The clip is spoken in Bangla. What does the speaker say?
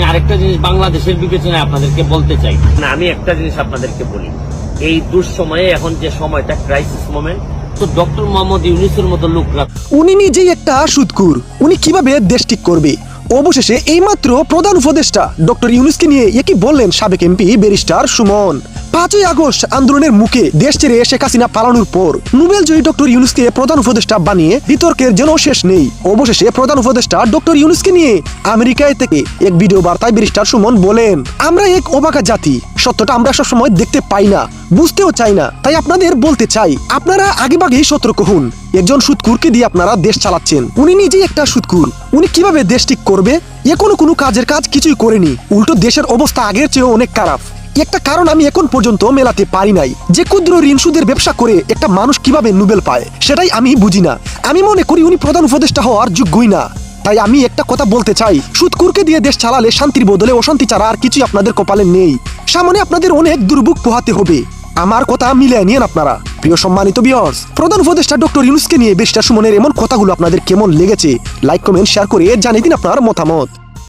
আপনি আরেকটা জিনিস বাংলাদেশের বিবেচনায় আপনাদেরকে বলতে চাই। না আমি একটা জিনিস আপনাদেরকে বলি। এই দুঃসময়ে এখন যে সময়টা ক্রাইসিস মোমেন্ট তো ডক্টর মোহাম্মদ ইউনিসের মতো লোকরা উনি নিজেই একটা সুদকুর উনি কীভাবে দেশ ঠিক করবে? অবশেষে এইমাত্র প্রধান উপদেষ্টা ডক্টর ইউনুসকে নিয়ে একই বললেন সাবেক এমপি ব্যারিস্টার সুমন? পাঁচই আগস্ট আন্দোলনের মুখে দেশ ছেড়ে শেখ হাসিনা পালানোর পর নোবেল জয়ী ডক্টর ইউনুসকে প্রধান উপদেষ্টা বানিয়ে বিতর্কের যেন শেষ নেই। অবশেষে প্রধান উপদেষ্টা ডক্টর ইউনুসকে নিয়ে আমেরিকায় থেকে এক ভিডিও বার্তায় ব্যারিস্টার সুমন বলেন, আমরা এক অবাকা জাতি। সত্যটা আমরা সবসময় দেখতে পাই না, বুঝতেও চাই না। তাই আপনাদের বলতে চাই, আপনারা আগেভাগেই সতর্ক হন। একজন সুদকুরকে দিয়ে আপনারা দেশ চালাচ্ছেন। উনি নিজেই একটা সুৎকুর উনি কীভাবে দেশ ঠিক করবে? এ কোনো কোনো কাজের কাজ কিছুই করেনি। উল্টো দেশের অবস্থা আগের চেয়েও অনেক খারাপ। একটা কারণ আমি এখন পর্যন্ত মেলাতে পারি নাই। যে ক্ষুদ্র ঋণ সুদের ব্যবসা করে একটা মানুষ কীভাবে নোবেল পায়, সেটাই আমি বুঝি না। আমি মনে করি উনি প্রধান উপদেষ্টা হওয়ার যোগ্যই না। তাই আমি একটা কথা বলতে চাই সুদকুরকে দিয়ে দেশ চালালে শান্তির বদলে অশান্তি ছাড়া আর কিছুই আপনাদের কপালে নেই। সামনে আপনাদের অনেক দুর্ভোগ পোহাতে হবে। আমার কথা মিলে নিয়েন আপনারা। প্রিয় সম্মানিত বিয়র্স প্রধান উপদেষ্টা ডক্টর ইউনুসকে নিয়ে বেশটা সুমনের এমন কথাগুলো আপনাদের কেমন লেগেছে লাইক কমেন্ট শেয়ার করে জানিয়ে দিন আপনার মতামত।